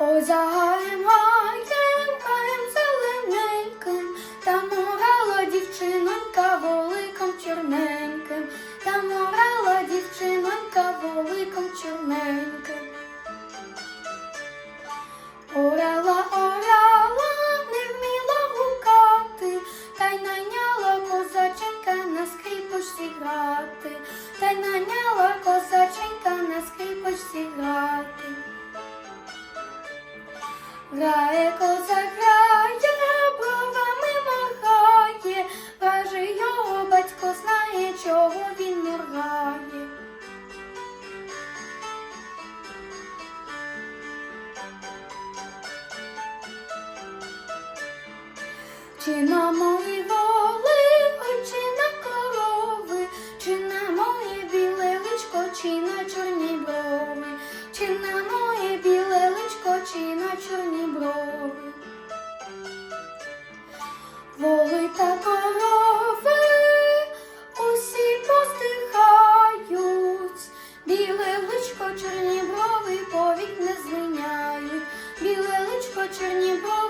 Ой, загаєм, гаєм, гаєм зелененьким, там морала дівчинонька воликом чорненьким, там морала дівчинонька воликом чорненьким. Орала, орала, не вміла гукати, та й найняла козаченька на скрипочці грати, та й найняла козаченька Грає козак, грає, бровами махає, каже його батько знає, чого він моргає. Чи на мої воли, ой, чи на корови, чи на моє біле личко, чи на чорні брови, чи на чорні брови. Воли та корови усі постихають, біле личко, чорні брови повік не звиняють, біле личко, чорні брови.